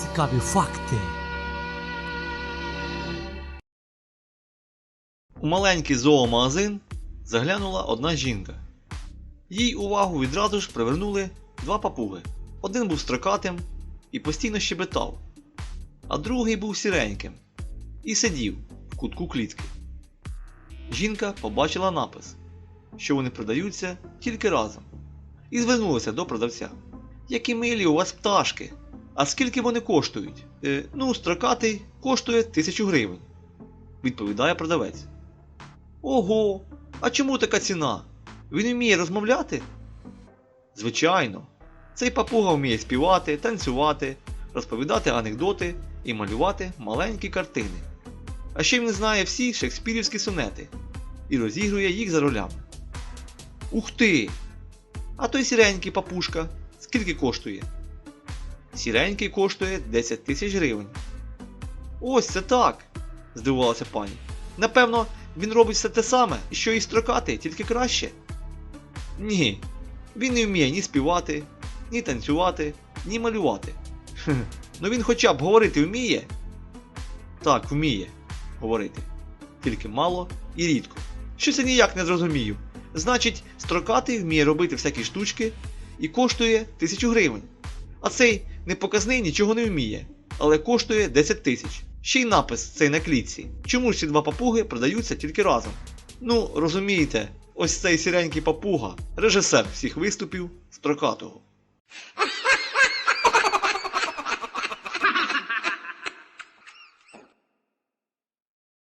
Цікаві факти. У маленький зоомагазин заглянула одна жінка. Їй увагу відразу ж привернули два папуги. Один був строкатим і постійно щебетав, а другий був сіреньким і сидів в кутку клітки. Жінка побачила напис, що вони продаються тільки разом, і звернулася до продавця. Які милі у вас пташки! А скільки вони коштують? Е, ну, строкатий коштує тисячу гривень, відповідає продавець. Ого, а чому така ціна? Він вміє розмовляти? Звичайно, цей папуга вміє співати, танцювати, розповідати анекдоти і малювати маленькі картини. А ще він знає всі шекспірівські сонети і розігрує їх за ролями. Ух ти! А той сіренький папушка скільки коштує? Сіренький коштує 10 тисяч гривень. Ось це так, здивувалася пані. Напевно, він робить все те саме, що і строкати, тільки краще. Ні, він не вміє ні співати, ні танцювати, ні малювати. Ну він хоча б говорити вміє. Так, вміє говорити. Тільки мало і рідко. Щось я ніяк не зрозумію. Значить, строкатий вміє робити всякі штучки і коштує тисячу гривень. А цей непоказний нічого не вміє, але коштує 10 тисяч. Ще й напис цей на клітці. Чому ж ці два папуги продаються тільки разом? Ну, розумієте, ось цей сіренький папуга, режисер всіх виступів строкатого.